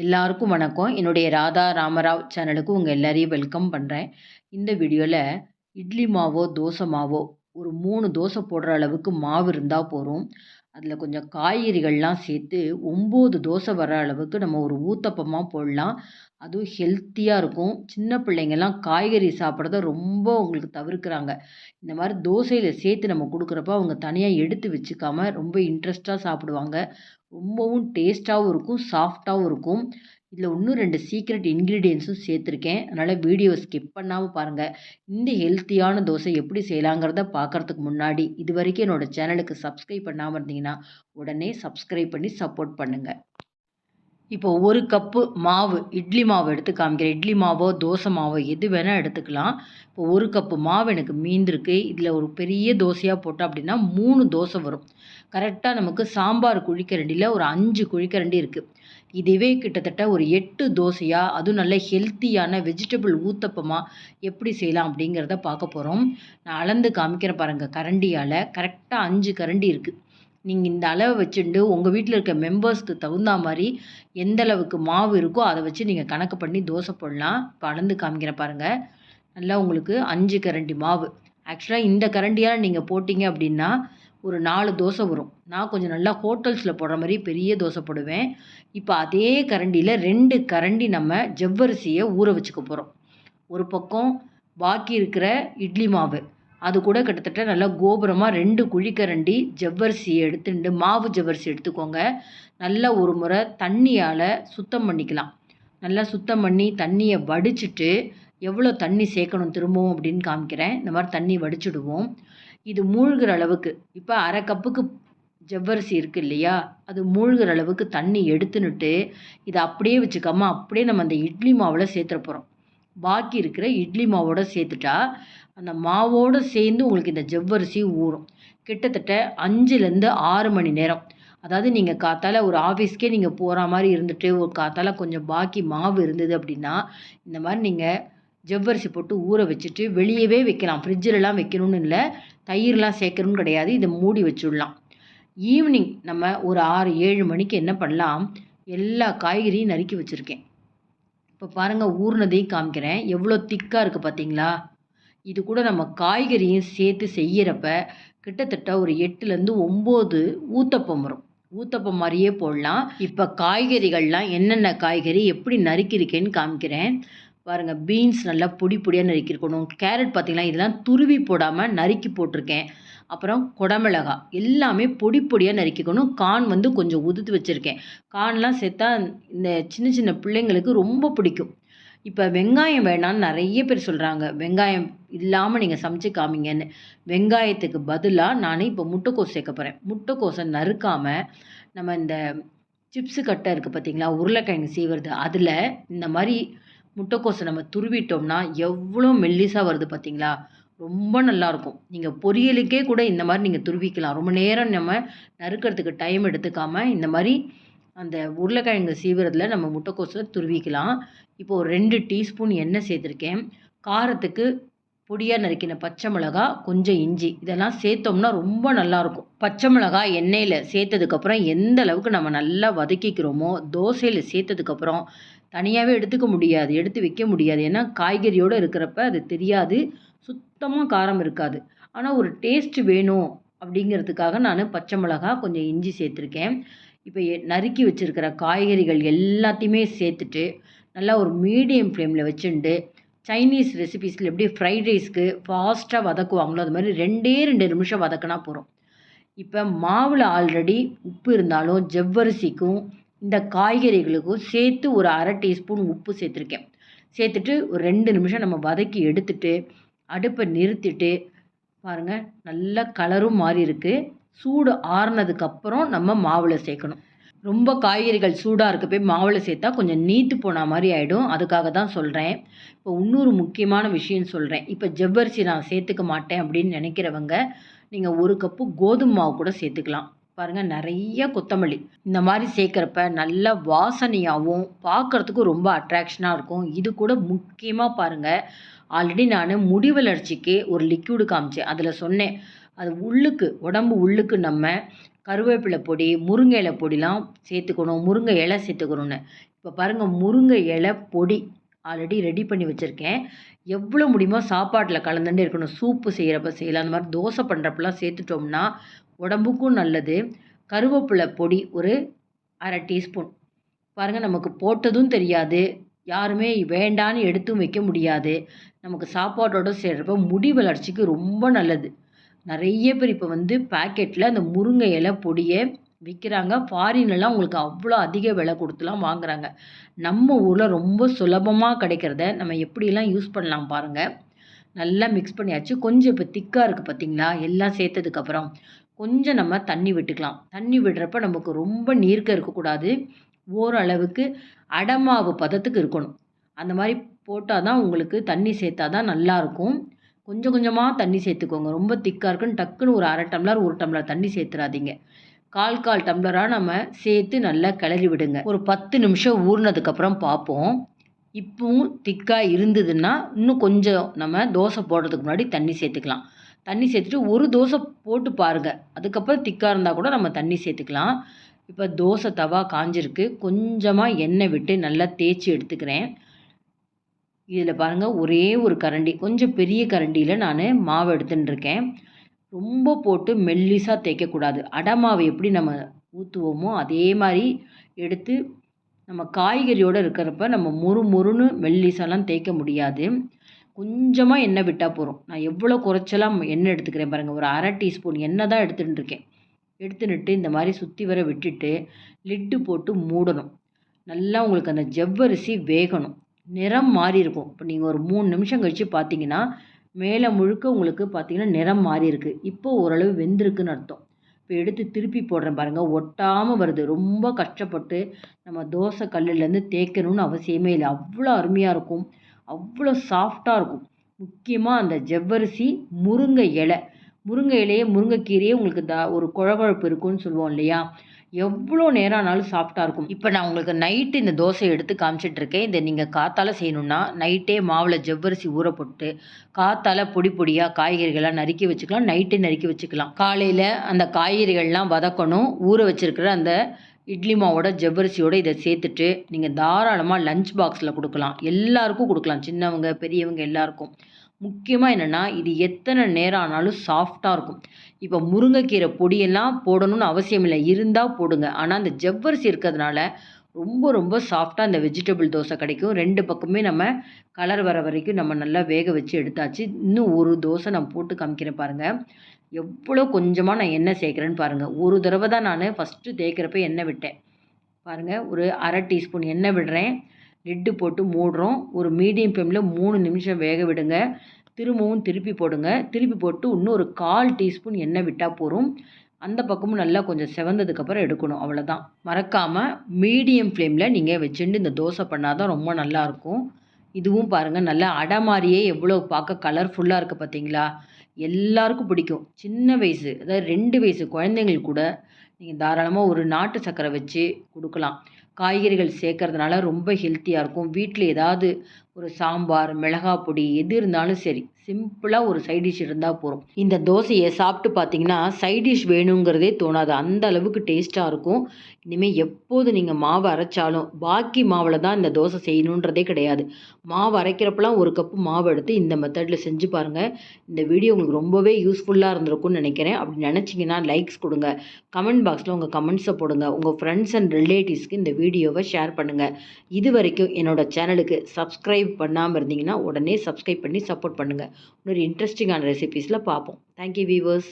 எல்லாருக்கும் வணக்கம். என்னுடைய ராதா ராமராவ் சேனலுக்கு உங்கள் எல்லாரையும் வெல்கம் பண்ணுறேன் இந்த வீடியோவில் இட்லி மாவோ தோசை மாவோ ஒரு மூணு தோசை போடுற அளவுக்கு மாவு இருந்தால் போதும். அதில் கொஞ்சம் காய்கறிகள்லாம் சேர்த்து ஒம்பது தோசை வர அளவுக்கு நம்ம ஒரு ஊத்தப்பமாக போடலாம். அதுவும் ஹெல்த்தியாக இருக்கும். சின்ன பிள்ளைங்கள்லாம் காய்கறி சாப்பிட்றத ரொம்ப அவங்களுக்கு தவிர்க்கிறாங்க. இந்த மாதிரி தோசையில் சேர்த்து நம்ம கொடுக்குறப்ப அவங்க தனியாக எடுத்து வச்சுக்காம ரொம்ப இன்ட்ரெஸ்ட்டாக சாப்பிடுவாங்க. ரொம்பவும் டேஸ்ட்டாகவும் இருக்கும் சாஃப்டாகவும் இருக்கும். இதில் இன்னும் ரெண்டு சீக்ரெட் இன்க்ரீடியன்ஸும் சேர்த்துருக்கேன். அதனால் வீடியோ ஸ்கிப் பண்ணாமல் பாருங்கள் இந்த ஹெல்த்தியான தோசை எப்படி செய்யலாங்கிறத பார்க்குறதுக்கு முன்னாடி இது வரைக்கும் என்னோடய சேனலுக்கு சப்ஸ்கிரைப் பண்ணாமல் இருந்தீங்கன்னா உடனே சப்ஸ்கிரைப் பண்ணி சப்போர்ட் பண்ணுங்கள் இப்போ ஒரு கப்பு மாவு இட்லி மாவு எடுத்து காமிக்கிறேன். இட்லி மாவோ தோசை மாவோ எது வேணால் எடுத்துக்கலாம். இப்போ ஒரு கப்பு மாவு எனக்கு மீந்திருக்கு. இதில் ஒரு பெரிய தோசையாக போட்டோம் அப்படின்னா மூணு தோசை வரும். கரெக்டாக நமக்கு சாம்பார் குழிக்கரண்டியில் ஒரு அஞ்சு குழிக்கரண்டி இருக்குது இதுவே கிட்டத்தட்ட ஒரு எட்டு தோசையாக அதுவும் நல்ல ஹெல்த்தியான வெஜிடபிள் ஊத்தப்பமாக எப்படி செய்யலாம் அப்படிங்கிறத பார்க்க போகிறோம் நான் அளந்து காமிக்கிறேன் பாருங்கள் கரண்டியால். கரெக்டாக அஞ்சு கரண்டி இருக்குது நீங்கள் இந்த அளவை வச்சுட்டு உங்கள் வீட்டில் இருக்க மெம்பர்ஸ்க்கு தகுந்த மாதிரி எந்த அளவுக்கு மாவு இருக்கோ அதை வச்சு நீங்கள் கணக்கு பண்ணி தோசை போடலாம். இப்போ அளந்து காமிக்கிறேன் பாருங்கள் நல்லா உங்களுக்கு அஞ்சு கரண்டி மாவு. ஆக்சுவலாக இந்த கரண்டியால் நீங்கள் போட்டிங்க அப்படின்னா ஒரு நாலு தோசை வரும். நான் கொஞ்சம் நல்லா ஹோட்டல்ஸில் போடுற மாதிரி பெரிய தோசை போடுவேன். இப்போ அதே கரண்டியில் ரெண்டு கரண்டி நம்ம ஜவ்வரிசியை ஊற வச்சுக்க போகிறோம் ஒரு பக்கம் பாக்கி இருக்கிற இட்லி மாவு. அது கூட கிட்டத்தட்ட நல்லா கோபுரமாக ரெண்டு குழிக்கரண்டி ஜவ்வரிசியை எடுத்துட்டு மாவு ஜவ்வரிசி எடுத்துக்கோங்க. நல்லா ஒரு முறை தண்ணியால் சுத்தம் பண்ணிக்கலாம். நல்லா சுத்தம் பண்ணி தண்ணியை வடிச்சிட்டு எவ்வளோ தண்ணி சேர்க்கணும் திரும்பவும் அப்படின்னு காமிக்கிறேன். இந்த மாதிரி தண்ணி வடிச்சிடுவோம். இது மூழ்கிற அளவுக்கு இப்போ அரை கப்புக்கு ஜவ்வரிசி இருக்குது இல்லையா? அது மூழ்கிற அளவுக்கு தண்ணி எடுத்துன்னுட்டு இதை அப்படியே வச்சுக்காம அப்படியே நம்ம அந்த இட்லி மாவில் சேர்த்துற போகிறோம் பாக்கி இருக்கிற இட்லி மாவோட சேர்த்துட்டா அந்த மாவோடு சேர்ந்து உங்களுக்கு இந்த ஜவ்வரிசி ஊறும். கிட்டத்தட்ட அஞ்சுலேருந்து ஆறு மணி நேரம். அதாவது நீங்கள் காத்தால ஒரு ஆஃபீஸ்க்கே நீங்கள் போகிற மாதிரி இருந்துட்டு ஒரு காத்தால கொஞ்சம் பாக்கி மாவு இருந்தது அப்படின்னா இந்த மாதிரி நீங்கள் ஜவ்வரிசி போட்டு ஊற வச்சுட்டு வெளியவே வைக்கலாம். ஃப்ரிட்ஜிலலாம் வைக்கணும்னு இல்லை தயிர்லாம் சேர்க்கணும்னு கிடையாது. இதை மூடி வச்சுடலாம். ஈவினிங் நம்ம ஒரு ஆறு ஏழு மணிக்கு என்ன பண்ணலாம்? எல்லா காய்கறியும் நறுக்கி வச்சுருக்கேன். இப்போ பாருங்கள் ஊர்னதையும் காமிக்கிறேன். எவ்வளோ திக்காக இருக்குது பார்த்தீங்களா இது கூட நம்ம காய்கறியும் சேர்த்து செய்கிறப்ப கிட்டத்தட்ட ஒரு எட்டுலேருந்து ஒம்பது ஊத்தப்பம் வரும். ஊத்தப்பம் மாதிரியே போடலாம். இப்போ காய்கறிகள்லாம் என்னென்ன காய்கறி எப்படி நறுக்கியிருக்கேன்னு காமிக்கிறேன். பாருங்கள் பீன்ஸ் நல்லா பொடி பொடியாக நறுக்கியிருக்கணும். கேரட் பார்த்திங்கன்னா இதெல்லாம் துருவி போடாமல் நறுக்கி போட்டிருக்கேன். அப்புறம் குடமிளகா எல்லாமே பொடி பொடியாக நறுக்கிக்கணும். கான் வந்து கொஞ்சம் உதுத்து வச்சுருக்கேன். கான்லாம் சேர்த்தா இந்த சின்ன சின்ன பிள்ளைங்களுக்கு ரொம்ப பிடிக்கும். இப்போ வெங்காயம் வேணான்னு நிறைய பேர் சொல்கிறாங்க வெங்காயம் இல்லாமல் நீங்கள் சமைச்சு காமிங்கன்னு வெங்காயத்துக்கு பதிலாக நான் இப்போ முட்டைக்கோஸ் சேர்க்க போகிறேன் முட்டைக்கோஸை நறுக்காமல் நம்ம இந்த சிப்ஸு கட்டை இருக்குது பார்த்தீங்களா உருளைக்கிழங்கு செய்வது அதில் இந்த மாதிரி முட்டைக்கோஸை நம்ம துருவிட்டோம்னா எவ்வளோ மெல்லிசாக வருது பார்த்தீங்களா ரொம்ப நல்லாயிருக்கும். நீங்கள் பொரியலுக்கே கூட இந்த மாதிரி நீங்கள் துருவிக்கலாம். ரொம்ப நேரம் நம்ம நறுக்கிறதுக்கு டைம் எடுத்துக்காமல் இந்த மாதிரி அந்த உருளைக்கிழங்கு சீவிரத்தில் நம்ம முட்டைக்கோஸை துருவிக்கலாம். இப்போ ஒரு ரெண்டு டீஸ்பூன் எண்ணெய் சேர்த்துருக்கேன். காரத்துக்கு பொடியாக நறுக்கின பச்சை மிளகா கொஞ்சம் இஞ்சி. இதெல்லாம் சேர்த்தோம்னா ரொம்ப நல்லாயிருக்கும். பச்சை மிளகா எண்ணெயில் சேர்த்ததுக்கப்புறம் எந்த அளவுக்கு நம்ம நல்லா வதக்கிக்கிறோமோ தோசையில் சேர்த்ததுக்கப்புறம் தனியாகவே எடுத்துக்க முடியாது எடுத்து வைக்க முடியாது. ஏன்னா காய்கறியோடு இருக்கிறப்ப அது தெரியாது சுத்தமாக காரம் இருக்காது. ஆனால் ஒரு டேஸ்ட் வேணும் அப்படிங்கிறதுக்காக நான் பச்சை மிளகா கொஞ்சம் இஞ்சி சேர்த்துருக்கேன். இப்போ நறுக்கி வச்சுருக்கிற காய்கறிகள் எல்லாத்தையுமே சேர்த்துட்டு நல்லா ஒரு மீடியம் ஃப்ளேமில் வச்சுட்டு சைனீஸ் ரெசிபீஸில் எப்படி ஃப்ரைட் ரைஸ்க்கு ஃபாஸ்ட்டாக வதக்குவாங்களோ அது மாதிரி ரெண்டே ரெண்டு நிமிஷம் வதக்கினா போகிறோம் இப்போ மாவில் ஆல்ரெடி உப்பு இருந்தாலும் ஜவ்வரிசிக்கும் இந்த காய்கறிகளுக்கும் சேர்த்து ஒரு அரை டீஸ்பூன் உப்பு சேர்த்துருக்கேன். சேர்த்துட்டு ஒரு ரெண்டு நிமிஷம் நம்ம வதக்கி எடுத்துட்டு அடுப்பை நிறுத்திட்டு பாருங்கள் நல்ல கலரும் மாறி இருக்குது சூடு ஆறுனதுக்கப்புறம் நம்ம மாவில் சேர்க்கணும். ரொம்ப காய்கறிகள் சூடாக இருக்க போய் மாவில் சேர்த்தா கொஞ்சம் நீத்து போன மாதிரி ஆகிடும் அதுக்காக தான் சொல்கிறேன் இப்போ இன்னொரு முக்கியமான விஷயம் சொல்கிறேன் இப்போ ஜவ்வரிசி நான் சேர்த்துக்க மாட்டேன் அப்படின்னு நினைக்கிறவங்க நீங்கள் ஒரு கப்பு கோதுமை மாவு கூட சேர்த்துக்கலாம். பாருங்கள் நிறைய கொத்தமல்லி. இந்த மாதிரி சேர்க்குறப்ப நல்ல வாசனையாகவும் பார்க்குறதுக்கும் ரொம்ப அட்ராக்ஷனாக இருக்கும். இது கூட முக்கியமாக பாருங்கள் ஆல்ரெடி நான் முடி வளர்ச்சிக்கு ஒரு லிக்யூடு காமிச்சேன். அதில் சொன்னேன் அது உள்ளுக்கு உடம்பு உள்ளுக்கு நம்ம கருவேப்பிலை பொடி முருங்கை இலை பொடிலாம் சேர்த்துக்கணும். முருங்கை இலை சேர்த்துக்கணுன்னு இப்போ பாருங்கள் முருங்கை இலை பொடி ஆல்ரெடி ரெடி பண்ணி வச்சுருக்கேன். எவ்வளோ முடியுமோ சாப்பாட்டில் கலந்துட்டு இருக்கணும். சூப்பு செய்கிறப்ப செய்யலாம். அந்த மாதிரி தோசை பண்ணுறப்பெல்லாம் சேர்த்துட்டோம்னா உடம்புக்கும் நல்லது. கருவேப்பிலை பொடி ஒரு அரை டீஸ்பூன். பாருங்கள் நமக்கு போட்டதும் தெரியாது. யாருமே வேண்டான்னு எடுத்தும் வைக்க முடியாது. நமக்கு சாப்பாட்டோடு செய்கிறப்ப முடி வளர்ச்சிக்கு ரொம்ப நல்லது. நிறைய பேர் இப்போ வந்து பாக்கெட்டில் அந்த முருங்கை இலை பொடியை விற்கிறாங்க ஃபாரின்லலாம் உங்களுக்கு அவ்வளோ அதிக விலை கொடுத்துலாம் வாங்குறாங்க. நம்ம ஊரில் ரொம்ப சுலபமாக கிடைக்கிறத நம்ம எப்படிலாம் யூஸ் பண்ணலாம் பாருங்கள் நல்லா மிக்ஸ் பண்ணியாச்சு. கொஞ்சம் இப்போ திக்காக இருக்குது பார்த்தீங்களா எல்லாம் சேர்த்ததுக்கப்புறம் கொஞ்சம் நம்ம தண்ணி விட்டுக்கலாம். தண்ணி விடுறப்ப நமக்கு ரொம்ப நீர்க்க இருக்கக்கூடாது. ஓரளவுக்கு அடமாவு பதத்துக்கு இருக்கணும். அந்த மாதிரி போட்டால் தான் உங்களுக்கு தண்ணி சேர்த்தா தான் நல்லாயிருக்கும் கொஞ்சம் கொஞ்சமாக தண்ணி சேர்த்துக்கோங்க. ரொம்ப திக்காக இருக்குன்னு டக்குன்னு ஒரு அரை டம்ளர் ஒரு டம்ளர் தண்ணி சேர்த்துறாதீங்க. கால் கால் டம்ளராக நம்ம சேர்த்து நல்லா கிளறி விடுங்க. ஒரு பத்து நிமிஷம் ஊறினதுக்கப்புறம் பார்ப்போம். இப்பவும் திக்காக இருந்ததுன்னா இன்னும் கொஞ்சம் நம்ம தோசை போடுறதுக்கு முன்னாடி தண்ணி சேர்த்துக்கலாம். தண்ணி சேர்த்துட்டு ஒரு தோசை போட்டு பாருங்கள் அதுக்கப்புறம் திக்காக இருந்தால் கூட நம்ம தண்ணி சேர்த்துக்கலாம். இப்போ தோசை தவா காஞ்சிருக்கு. கொஞ்சமாக எண்ணெய் விட்டு நல்லா தேய்ச்சி எடுத்துக்கிறேன். இதில் பாருங்கள் ஒரே ஒரு கரண்டி கொஞ்சம் பெரிய கரண்டியில் நான் மாவு எடுத்துன்னு இருக்கேன் ரொம்ப போட்டு மெல்லிசாக தேய்க்கக்கூடாது. அடை மாவு எப்படி நம்ம ஊற்றுவோமோ அதே மாதிரி எடுத்து நம்ம காய்கறியோடு இருக்கிறப்ப நம்ம மொறு மொறுன்னு மெல்லிசாலாம் தேய்க்க முடியாது. கொஞ்சமாக எண்ணெய் விட்டால் போதும். நான் எவ்வளோ குறைச்சலாம் எண்ணெய் எடுத்துக்கிறேன் பாருங்கள் ஒரு அரை டீஸ்பூன் எண்ணெய் தான் எடுத்துகிட்டு இருக்கேன் எடுத்துன்னுட்டு இந்த மாதிரி சுற்றி வர விட்டுட்டு லிட்டு போட்டு மூடணும். நல்லா உங்களுக்கு அந்த ஜவ்வரிசி வேகணும். நிறம் மாறி இருக்கும் இப்போ நீங்கள் ஒரு மூணு நிமிஷம் கழித்து பார்த்தீங்கன்னா மேலே முழுக்க உங்களுக்கு பார்த்தீங்கன்னா நிறம் மாறி இருக்குது இப்போ ஓரளவு வெந்திருக்குன்னு அர்த்தம். இப்போ எடுத்து திருப்பி போடுறேன் பாருங்கள் ஒட்டாமல் வருது. ரொம்ப கஷ்டப்பட்டு நம்ம தோசை கல்லுலேருந்து தேய்க்கணும்னு அவசியமே இல்லை. அவ்வளோ அருமையாக இருக்கும். அவ்வளோ சாஃப்டாக இருக்கும். முக்கியமாக அந்த ஜவ்வரிசி முருங்கை இலை. முருங்கை இலையே முருங்கைக்கீரையே உங்களுக்கு த ஒரு குழகுழப்பு இருக்கும்னு சொல்லுவோம் இல்லையா? எவ்வளோ நேரம் ஆனாலும் சாஃப்டாக இருக்கும். இப்போ நான் உங்களுக்கு நைட்டு இந்த தோசை எடுத்து காமிச்சிட்டு இருக்கேன் இதை நீங்கள் காத்தால் செய்யணுன்னா நைட்டே மாவில் ஜவ்வரிசி ஊற போட்டு காத்தால் பொடி பொடியாக காய்கறிகள்லாம் நறுக்கி வச்சுக்கலாம். நைட்டே நறுக்கி வச்சுக்கலாம். காலையில் அந்த காய்கறிகள்லாம் வதக்கணும். ஊற வச்சுருக்கிற அந்த இட்லி மாவோட ஜவ்வரிசியோட இதை சேர்த்துட்டு நீங்கள் தாராளமாக லஞ்ச் பாக்ஸில் கொடுக்கலாம். எல்லாருக்கும் கொடுக்கலாம். சின்னவங்க பெரியவங்க எல்லாருக்கும். முக்கியமாக என்னென்னா இது எத்தனை நேரம் ஆனாலும் சாஃப்டாக இருக்கும். இப்போ முருங்கைக்கீரை பொடியெல்லாம் போடணும்னு அவசியம் இல்லை. இருந்தால் போடுங்க. ஆனால் அந்த ஜவ்வரிசி இருக்கிறதுனால ரொம்ப ரொம்ப சாஃப்டாக அந்த வெஜிடபிள் தோசை கிடைக்கும். ரெண்டு பக்கமே நம்ம கலர் வர வரைக்கும் நம்ம நல்லா வேக வச்சு எடுத்தாச்சு. இன்னும் ஒரு தோசை நான் போட்டு காமிக்கிறேன் பாருங்கள் எவ்வளோ கொஞ்சமாக நான் எண்ணெய் சேர்க்குறேன்னு பாருங்கள் ஒரு தடவை தான் நான் ஃபஸ்ட்டு தேய்க்கிறப்ப எண்ணெய் விட்டேன். பாருங்கள் ஒரு அரை டீஸ்பூன் எண்ணெய் விடுறேன். லிட்டு போட்டு மூடுறோம். ஒரு மீடியம் ஃப்ளேமில் மூணு நிமிஷம் வேக விடுங்க. திரும்பவும் திருப்பி போடுங்க. திருப்பி போட்டு இன்னும் ஒரு கால் டீஸ்பூன் எண்ணெய் விட்டால் போதும். அந்த பக்கமும் நல்லா கொஞ்சம் செவந்ததுக்கப்புறம் எடுக்கணும். அவ்வளோதான் மறக்காமல் மீடியம் ஃப்ளேமில் நீங்கள் வச்சுட்டு இந்த தோசை பண்ணால் தான் ரொம்ப நல்லாயிருக்கும் இதுவும் பாருங்கள் நல்லா அடை மாதிரியே எவ்வளோ பார்க்க கலர்ஃபுல்லாக இருக்குது பார்த்தீங்களா எல்லாருக்கும் பிடிக்கும். சின்ன வயசு அதாவது ரெண்டு வயசு குழந்தைங்களுக்கு கூட நீங்கள் தாராளமாக ஒரு நாட்டு சர்க்கரை வச்சு கொடுக்கலாம். காய்கறிகள் சேர்க்கறதுனால ரொம்ப ஹெல்த்தியாக இருக்கும். வீட்டில் ஏதாவது ஒரு சாம்பார் மிளகா பொடி எது இருந்தாலும் சரி. சிம்பிளாக ஒரு சைட் டிஷ் இருந்தால் போதும். இந்த தோசையை சாப்பிட்டு பார்த்தீங்கன்னா சைட் டிஷ் வேணுங்கிறதே தோணாது. அந்த அளவுக்கு டேஸ்ட்டாக இருக்கும். இனிமேல் எப்போது நீங்கள் மாவு அரைச்சாலும் பாக்கி மாவில் தான் இந்த தோசை செய்யணுன்றதே கிடையாது. மாவு அரைக்கிறப்பெல்லாம் ஒரு கப்பு மாவு எடுத்து இந்த மெத்தடில் செஞ்சு பாருங்கள் இந்த வீடியோ உங்களுக்கு ரொம்பவே யூஸ்ஃபுல்லாக இருந்திருக்கும்னு நினைக்கிறேன். அப்படி நினச்சிங்கன்னா லைக்ஸ் கொடுங்க. கமெண்ட் பாக்ஸில் உங்கள் கமெண்ட்ஸை போடுங்க. உங்கள் ஃப்ரெண்ட்ஸ் அண்ட் ரிலேட்டிவ்ஸ்க்கு இந்த வீடியோவை ஷேர் பண்ணுங்கள் இது வரைக்கும் என்னோடய சேனலுக்கு சப்ஸ்கிரைப் பண்ணாமல் இருந்தீங்கன்னா உடனே சப்ஸ்கிரைப் பண்ணி சப்போர்ட் பண்ணுங்கள் இன்னொரு இன்ட்ரெஸ்டிங்கான ரெசிபீஸில் பார்ப்போம். Thank you viewers